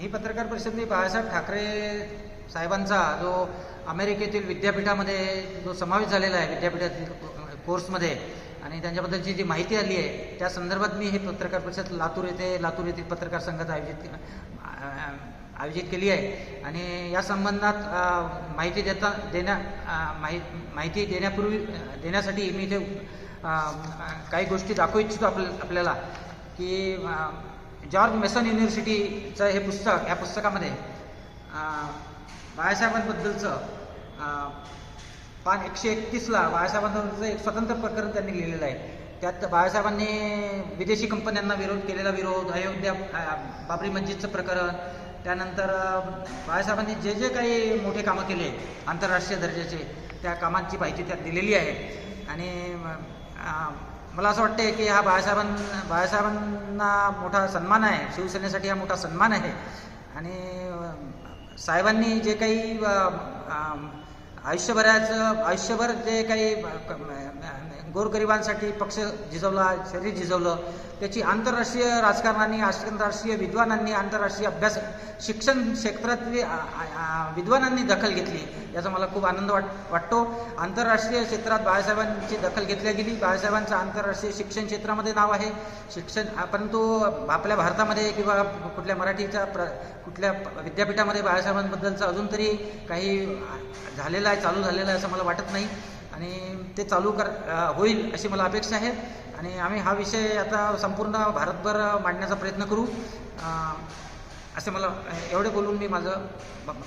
ही पत्रकार परिषद मी बाळासाहेब ठाकरे साहेबांचा जो अमेरिकेतील विद्यापीठामध्ये जो समावेश झालेला आहे विद्यापीठातील कोर्समध्ये आणि त्यांच्याबद्दलची जी माहिती आली आहे त्या संदर्भात मी हे पत्रकार परिषद लातूर येथे लातूर येथील पत्रकार संघात आयोजित आयोजित केली आहे. आणि या संबंधात माहिती देता देण्या माहि माहिती देण्यापूर्वी देण्यासाठी मी इथे काही गोष्टी दाखवू इच्छितो आपल्या आपल्याला की जॉर्ज मेसन युनिव्हर्सिटीचं हे पुस्तक या पुस्तकामध्ये बाळासाहेबांबद्दलचं पान एकशे एकतीसला बाळासाहेबांबद्दलचं एक स्वतंत्र प्रकरण त्यांनी लिहिलेलं आहे. त्यात बाळासाहेबांनी विदेशी कंपन्यांना विरोध केलेला विरोध अयोध्या बाबरी मस्जिदचं प्रकरण त्यानंतर बाळासाहेबांनी जे जे काही मोठे कामं केले आंतरराष्ट्रीय दर्जाचे त्या कामांची माहिती त्यात दिलेली आहे. आणि मला असं वाटते की हा बाळासाहेबां बाळासाहेबांना मोठा सन्मान आहे. शिवसेनेसाठी हा मोठा सन्मान आहे. आणि साहेबांनी जे काही आयुष्यभराचं आयुष्यभर जे काही गोरगरिबांसाठी पक्ष झिजवला शरीर झिजवलं त्याची आंतरराष्ट्रीय राजकारणांनी आंतरराष्ट्रीय विद्वानांनी आंतरराष्ट्रीय अभ्यास शिक्षण क्षेत्रातली विद्वानांनी दखल घेतली. याचा मला खूप आनंद वाट वाटतो. आंतरराष्ट्रीय क्षेत्रात बाळासाहेबांची दखल घेतली गेली. बाळासाहेबांचं आंतरराष्ट्रीय शिक्षण क्षेत्रामध्ये नाव आहे. शिक्षण परंतु आपल्या भारतामध्ये किंवा कुठल्या मराठीच्या प्र कुठल्या विद्यापीठामध्ये बाळासाहेबांबद्दलचं अजून तरी काही झालेलं आहे चालू झालेलं आहे असं मला वाटत नाही. आणि ते चालू कर होईल अशी मला अपेक्षा आहे. आणि आम्ही हा विषय आता संपूर्ण भारतभर मांडण्याचा प्रयत्न करू. असे मला एवढे बोलून मी माझं ब-